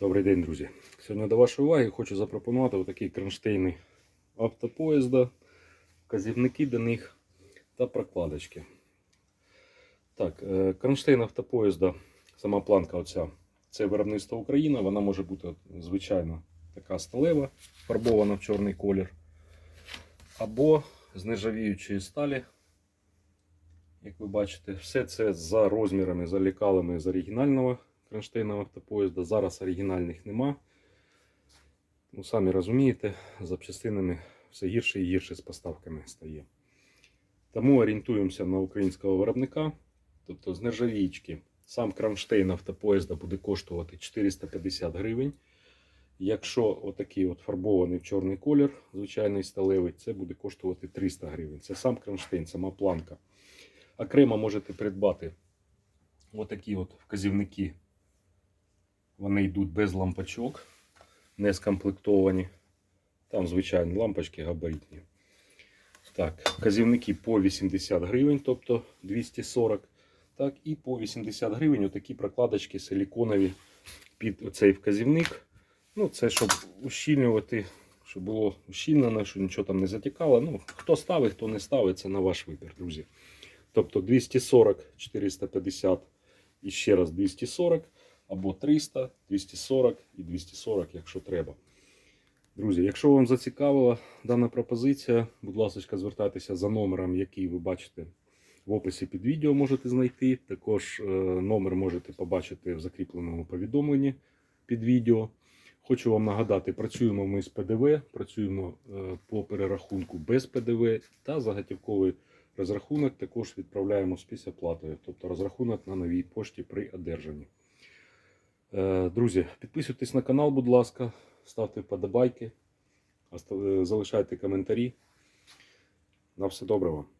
Добрий день, друзі. Сьогодні до вашої уваги хочу запропонувати отакі кронштейни автопоїзда, вказівники до них та прокладочки. Так, е, кронштейн автопоїзда, сама планка оця, це виробництво Україна, вона може бути звичайно така сталева, фарбована в чорний колір, або з нержавіючої сталі. Як ви бачите, все це за розмірами, за лікалами з оригінального кронштейного автопоїзда. Зараз оригінальних нема. Ну, самі розумієте, запчастинами все гірше і гірше з поставками стає. Тому орієнтуємося на українського виробника. Тобто з нержавіючки сам кронштейн автопоїзда буде коштувати 450 гривень. Якщо отакий от фарбований в чорний колір, звичайний сталевий, це буде коштувати 300 гривень. Це сам кронштейн, сама планка. Окремо можете придбати отакі от вказівники. Вони йдуть без лампочок, не скомплектовані. Там, звичайно, лампочки габаритні. Так, вказівники по 80 гривень, тобто 240. Так, і по 80 гривень отакі прокладочки силіконові під цей вказівник. Ну, це щоб ущільнювати, щоб було ущільнено, щоб нічого там не затікало. Ну, хто ставить, хто не ставить, це на ваш вибір, друзі. Тобто 240, 450 і ще раз 240, або 300, 240 і 240, якщо треба. Друзі, якщо вам зацікавила дана пропозиція, будь ласка, звертайтеся за номером, який ви бачите в описі під відео, можете знайти. Також е, номер можете побачити в закріпленому повідомленні під відео. Хочу вам нагадати, працюємо ми з ПДВ, працюємо е, по перерахунку без ПДВ та заготівковий розрахунок також відправляємо з післяплатою, тобто розрахунок на новій пошті при одержанні. Е, Друзі, підписуйтесь на канал, будь ласка, ставте вподобайки, е, залишайте коментарі. На все добре вам.